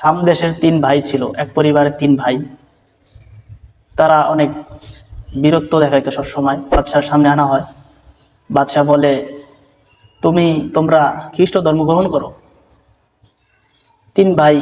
সামদেশের তিন ভাই ছিল, এক পরিবারের তিন ভাই। তারা অনেক বীরত্ব দেখাইতো সবসময়, বাদশার সামনে আনা হয়। বাদশাহ বলে, তুমি, তোমরা খ্রিস্ট ধর্ম গ্রহণ করো? তিন ভাই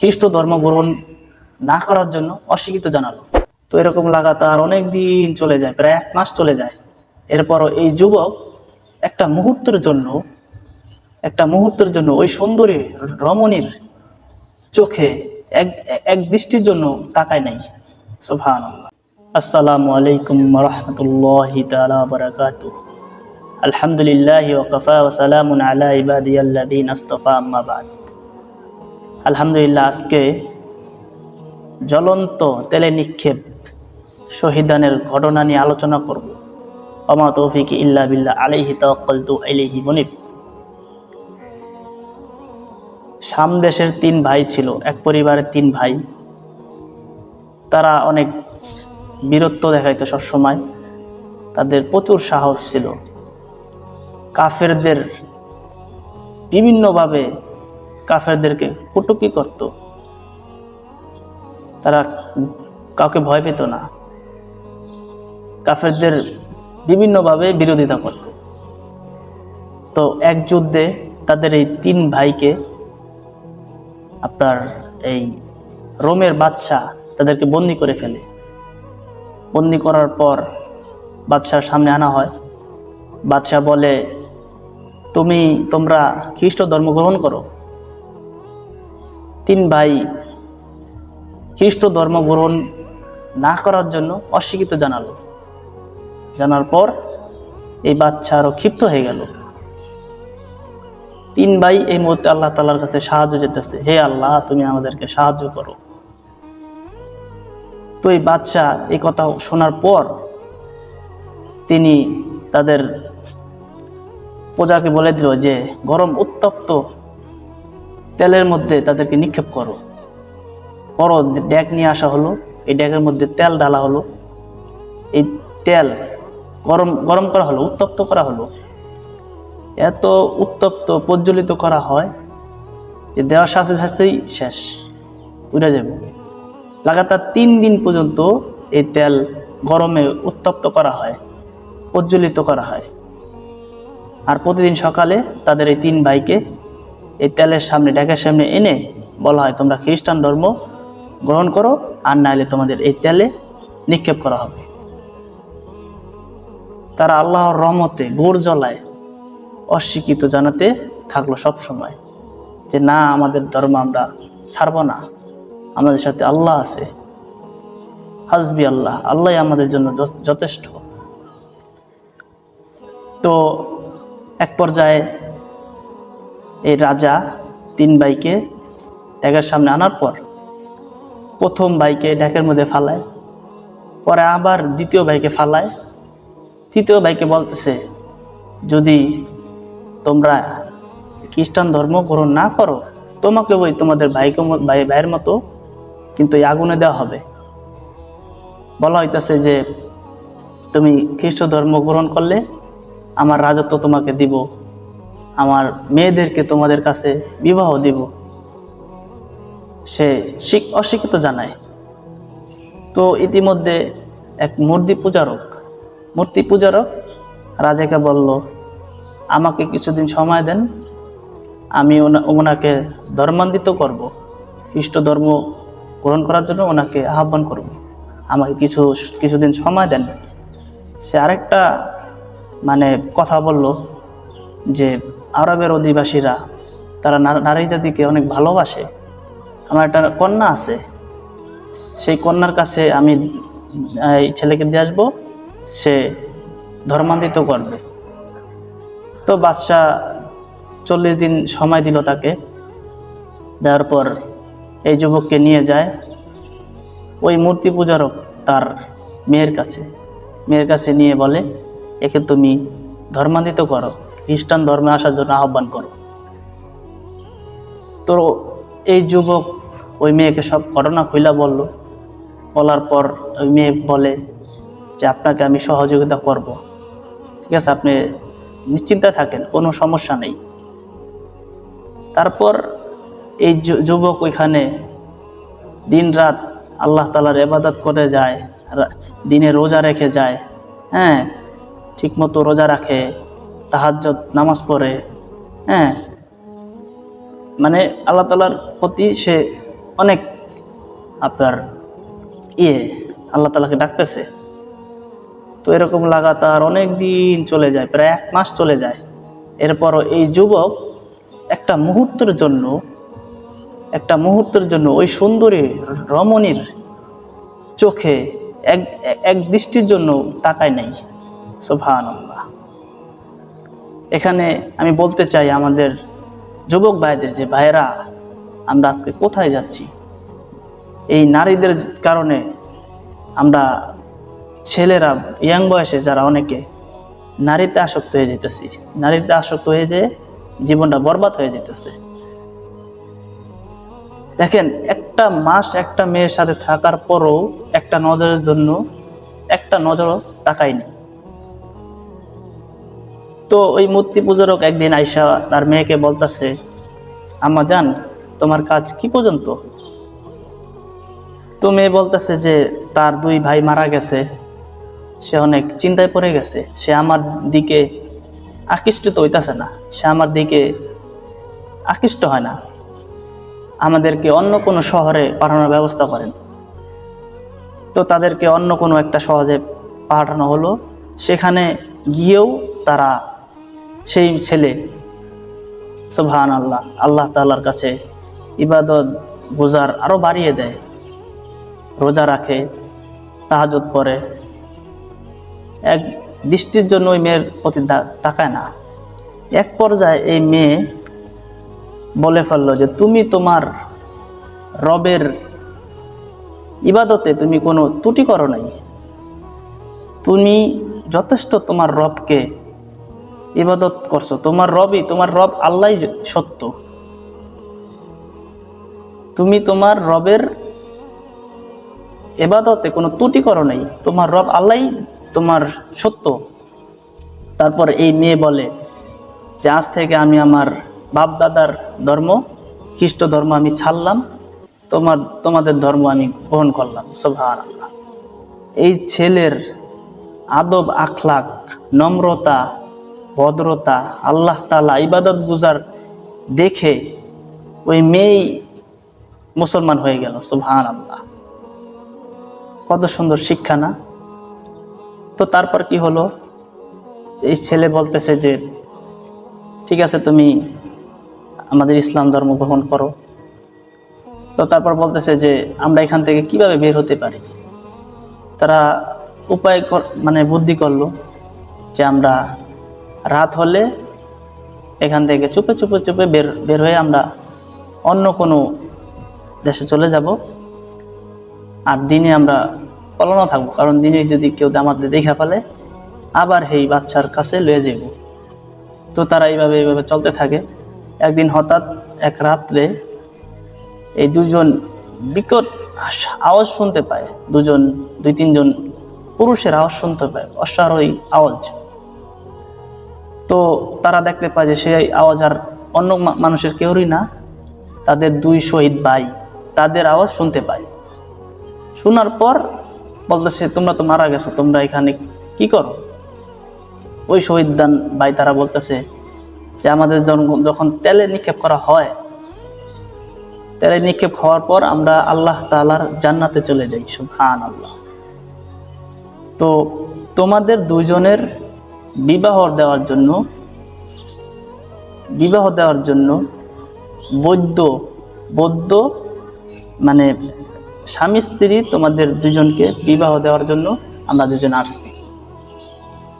খ্রিস্ট ধর্ম গ্রহণ না করার জন্য অস্বীকৃত জানালো। তো এরকম লাগাতার অনেক দিন চলে যায়, প্রায় এক মাস চলে যায়। এরপরও এই যুবক একটা মুহূর্তের জন্য একটা মুহূর্তের জন্য, ওই সুন্দরী রমণীর চোখে এক এক দৃষ্টির জন্য তাকায় নাই। সুবহান আসসালামু আলাইকুম রহমতুল্লাহ তালা বারাকাতু আলহামদুলিল্লাহ ওকফা আলা ইবাদিয়াল্লাদিন আস্তফা আম্মা বাদ। আলহামদুলিল্লাহ, আজকে জ্বলন্ত তেলে নিক্ষেপ শহীদানের ঘটনা নিয়ে আলোচনা করব। অমা তৌফিক ইল্লা বিল্লাহ, আলাইহি তাওয়াক্কালতু আলিহি মুনিব। সামদেশের তিন ভাই ছিল, এক পরিবারের তিন ভাই। তারা অনেক বীরত্ব দেখাইতো সবসময়। তাদের প্রচুর সাহস ছিল। কাফেরদের বিভিন্নভাবে কাফেরদেরকে কুটুকি করত। তারা কাউকে ভয় পেত না। কাফেরদের বিভিন্নভাবে বিরোধিতা করত। তো এক যুদ্ধে তাদের এই তিন ভাইকে আপনার এই রোমের বাদশাহ তাদেরকে বন্দি করে ফেলে। বন্দি করার পর বাদশার সামনে আনা হয়। বাদশাহ বলে, তুমি, তোমরা খ্রিস্ট ধর্ম গ্রহণ করো। তিন ভাই খ্রিস্ট ধর্ম গ্রহণ না করার জন্য অস্বীকৃত জানালো। জানার পর এই বাচ্চা আরও ক্ষিপ্ত হয়ে গেল। তিন ভাই এই মুহূর্তে আল্লাহ তালার কাছে সাহায্য যেতেছে হে আল্লাহ, তুমি আমাদেরকে সাহায্য করো। তো এই বাদশাহ এই কথা শোনার পর তিনি তাদের প্রজাকে বলে দিল যে, গরম উত্তপ্ত তেলের মধ্যে তাদেরকে নিক্ষেপ করো। বড় ড্যাক নিয়ে আসা হলো, এই ড্যাকের মধ্যে তেল ঢালা হলো। এই তেল গরম গরম করা হলো, উত্তপ্ত করা হলো। এত উত্তপ্ত, প্রজ্বলিত করা হয় যে দেওয়ার সাথে সাথেই শেষ, পুড়ে যাবে। লাগাতার তিন দিন পর্যন্ত এই তেল গরমে উত্তপ্ত করা হয়, প্রজ্বলিত করা হয়। আর প্রতিদিন সকালে তাদের এই তিন ভাইকে এই তেলের সামনে ডেকের সামনে এনে বলা হয়, তোমরা খ্রিস্টান ধর্ম গ্রহণ করো, আর না নাহলে তোমাদের এই তেলে নিক্ষেপ করা হবে। তারা আল্লাহর রহমতে গোড় জ্বলায় অস্বীকৃত জানাতে থাকল সব সময়। যে না, আমাদের ধর্ম আমরা ছাড়ব না। আমাদের সাথে আল্লাহ আছে। হাসবি আল্লাহ। আল্লাহ আমাদের জন্য যথ- যথেষ্ট। তো এক পর্যায়ে এই রাজা তিন ভাইকে ড্যাগের সামনে আনার পর প্রথম ভাইকে ড্যাকের মধ্যে ফালায়। পরে আবার দ্বিতীয় ভাইকে ফালায়। তৃতীয় ভাইকে বলতেছে, যদি তোমরা খ্রিস্টান ধর্ম গ্রহণ না করো, তোমাকে ওই তোমাদের ভাইকে ভাই, ভাইয়ের মতো কিন্তু এই আগুনে দেওয়া হবে। বলা হইতেছে যে, তুমি খ্রিস্ট ধর্ম গ্রহণ করলে আমার রাজত্ব তোমাকে দিব, আমার মেয়েদেরকে তোমাদের কাছে বিবাহ দিব। সে শিক অস্বীকৃত জানায়। তো ইতিমধ্যে এক মূর্তি পূজারক মূর্তি পূজারক রাজাকে বলল আমাকে কিছুদিন সময় দেন। আমি ওনা- ওনাকে ধর্মান্বিত করব। খ্রিস্ট ধর্ম গ্রহণ করার জন্য ওনাকে আহ্বান করব। আমাকে কিছু, কিছুদিন সময় দেন। সে আরেকটা মানে কথা বলল যে আরবের অধিবাসীরা, তারা নারী জাতিকে অনেক ভালোবাসে। আমার একটা কন্যা আছে। সেই কন্যার কাছে আমি, এই ছেলেকে দিয়ে আসব। সে ধর্মান্বিত করবে। তো বাদশাহ চল্লিশ দিন সময় দিল তাকে। দেওয়ার পর এই যুবককে নিয়ে যায় ওই মূর্তি পূজারক তার মেয়ের কাছে। মেয়ের কাছে নিয়ে বলে, একে তুমি ধর্মান্বিত করো, খ্রিস্টান ধর্মে আসার জন্য আহ্বান করো। তো এই যুবক ওই মেয়েকে সব ঘটনা খুইলা বলল। বলার পর ওই মেয়ে বলে যে, আপনাকে আমি সহযোগিতা করব। ঠিক আছে, আপনি নিশ্চিন্তে থাকেন, কোনো সমস্যা নেই। তারপর এই যুবক ওইখানে দিন রাত আল্লাহ তালার এবাদত করে যায় দিনে রোজা রেখে যায় হ্যাঁ ঠিকমতো রোজা রাখে তাহাজ্জত নামাজ পড়ে হ্যাঁ। মানে আল্লাহ তালার প্রতি সে অনেক আপনার ইয়ে আল্লাহ তালাকে ডাকতেছে। তো এরকম লাগাতার অনেক দিন চলে যায়, প্রায় এক মাস চলে যায়। এরপরও এই যুবক একটা মুহূর্তের জন্য, একটা মুহূর্তের জন্য ওই সুন্দরী রমণীর চোখে এক এক দৃষ্টির জন্য তাকায় নাই। সোভান এখানে আমি বলতে চাই আমাদের যুবক ভাইদের যে, ভাইয়েরা, আমরা আজকে কোথায় যাচ্ছি? এই নারীদের কারণে আমরা ছেলেরা ইয়াং বয়সে যারা অনেকে, নারীতে আসক্ত হয়ে যেতেছি নারীতে আসক্ত হয়ে যে জীবনটা বরবাদ হয়ে যেতেছে দেখেন, একটা মাস একটা মেয়ের সাথে থাকার পরও একটা নজরের জন্য একটা নজরও তাকায়নি। তো ওই মূর্তি পূজারক একদিন আইসা তার মেয়েকে বলতেছে, আম্মা জান, তোমার কাজ কি পর্যন্ত? তো মেয়ে বলতেছে যে, তার দুই ভাই মারা গেছে। সে অনেক চিন্তায় পড়ে গেছে। সে আমার দিকে আকৃষ্ট হইতাছে না। সে আমার দিকে আকৃষ্ট হয় না। আমাদেরকে অন্য কোনো শহরে পাঠানোর ব্যবস্থা করেন। তো তাদেরকে অন্য কোনো একটা সহজে পাঠানো হলো। সেখানে গিয়েও তারা সেই ছেলে সুবহান আল্লাহ আল্লাহ তাল্লার কাছে ইবাদত গুজার আরও বাড়িয়ে দেয়। রোজা রাখে তাহাজত পরে এক দৃষ্টির জন্য ওই মেয়ের প্রতি তাকায় না। এক পর্যায়ে এই মেয়ে বলে ফেলল যে, তুমি তোমার রবের ইবাদতে তুমি কোনো ত্রুটি করো নাই। তুমি যথেষ্ট তোমার রবকে ইবাদত করছ। তোমার রবই, তোমার রব আল্লাহ সত্য। তুমি তোমার রবের এবাদতে কোনো ত্রুটি করো নাই। তোমার রব আল্লাহ তোমার সত্য? তারপর এই মেয়ে বলে যে, আজ থেকে আমি আমার বাপ দাদার ধর্ম, খ্রিস্ট ধর্ম আমি ছাড়লাম। তোমার, তোমাদের ধর্ম আমি গ্রহণ করলাম। সোভান আল্লাহ এই ছেলের আদব আখলাক নম্রতা, ভদ্রতা, আল্লাহ তালা ইবাদত গুজার দেখে ওই মেয়েই মুসলমান হয়ে গেল। সুবহান আল্লাহ কত সুন্দর শিক্ষা না? তো তারপর কি হলো? এই ছেলে বলতেছে যে, ঠিক আছে, তুমি আমাদের ইসলাম ধর্ম গ্রহণ করো। তো তারপর বলতেছে যে, আমরা এখান থেকে কীভাবে বের হতে পারি? তারা উপায় মানে বুদ্ধি করল যে, আমরা রাত হলে এখান থেকে চুপে চুপে চুপে বের বের হয়ে আমরা অন্য কোনো দেশে চলে যাব। আর দিনে আমরা পলানো থাকব, কারণ দিনে যদি কেউ আমাদের দেখা ফেলে, আবার সেই বাচ্চার কাছে লয়ে যাব তো তারা এইভাবে এইভাবে চলতে থাকে। একদিন হঠাৎ এক রাত্রে এই দুজন বিকট আওয়াজ শুনতে পায়। দুজন, দুই, তিনজন পুরুষের আওয়াজ শুনতে পায়, অশ্বারোহী আওয়াজ। তো তারা দেখতে পায় যে সেই আওয়াজ আর অন্য মানুষের কেউরই না, তাদের দুই শহীদ ভাই, তাদের আওয়াজ শুনতে পায়। শোনার পর বলতেছে, তোমরা তো মারা গেছো, তোমরা এখানে কি করো? ওই শহীদ দান ভাই তারা বলতেছে যে, আমাদের যখন- তেলে নিক্ষেপ করা হয়, তেলে নিক্ষেপ হওয়ার পর আমরা আল্লাহ তালার জান্নাতে চলে যাই সুবহান আল্লাহ তো তোমাদের দুজনের বিবাহ দেওয়ার জন্য, বিবাহ দেওয়ার জন্য বৈদ্য বৌদ্ধ মানে স্বামী স্ত্রী তোমাদের দুজনকে বিবাহ দেওয়ার জন্য আমরা দুজন আসছি।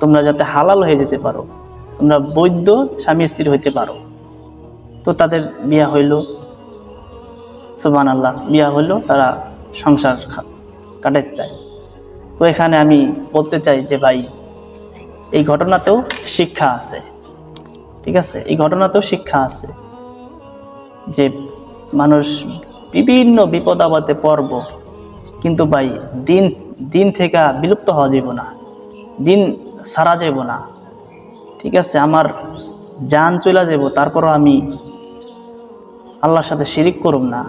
তোমরা যাতে হালাল হয়ে যেতে পারো, তোমরা বৈদ্য স্বামী স্ত্রী হইতে পারো। তো তাদের বিয়া হইল সুবান আল্লাহ বিয়া হইল, তারা সংসার কাটাতে চায়। তো এখানে আমি বলতে চাই যে ভাই, এই ঘটনাতেও শিক্ষা আছে, ঠিক আছে? এই ঘটনাতেও শিক্ষা আছে যে মানুষ বিভিন্ন বিপদ আপদে পড়ব। কিন্তু ভাই, দিন দিন থেকে বিলুপ্ত হওয়া যাব না। দিন সারা যাব না। ঠিক আছে, আমার যান চলে যাব তারপরও আমি আল্লাহর সাথে শিরিক করুম না।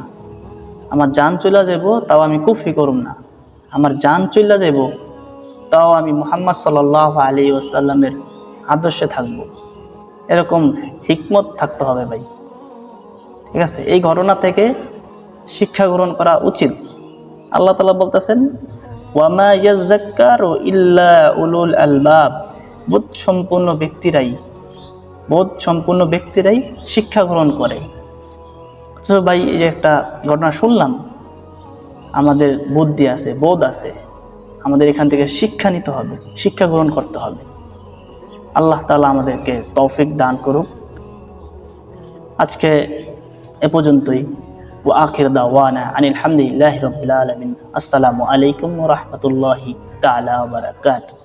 আমার জান চলে যাব তাও আমি কুফি করুম না। আমার জান চলে যাব তাও আমি মুহাম্মদ সাল্লাহ আলী ওসাল্লামের আদর্শে থাকব। এরকম হিকমত থাকতে হবে ভাই। ঠিক আছে, এই ঘটনা থেকে শিক্ষা গ্রহণ করা উচিত। আল্লাহ তালা বলতেছেন, ওয়ামা ইল্লা উলুল আলবাব। বোধ সম্পূর্ণ ব্যক্তিরাই বোধ সম্পূর্ণ ব্যক্তিরাই শিক্ষা গ্রহণ করে। ভাই, এই একটা ঘটনা শুনলাম, আমাদের বুদ্ধি আছে, বোধ আছে, আমাদের এখান থেকে শিক্ষা নিতে হবে, শিক্ষা গ্রহণ করতে হবে। আল্লাহ তালা আমাদেরকে তৌফিক দান করুক। আজকে এ পর্যন্তই। وآخر دعوانا عن الحمد لله رب العالمين. السلام عليكم ورحمة الله تعالى وبركاته.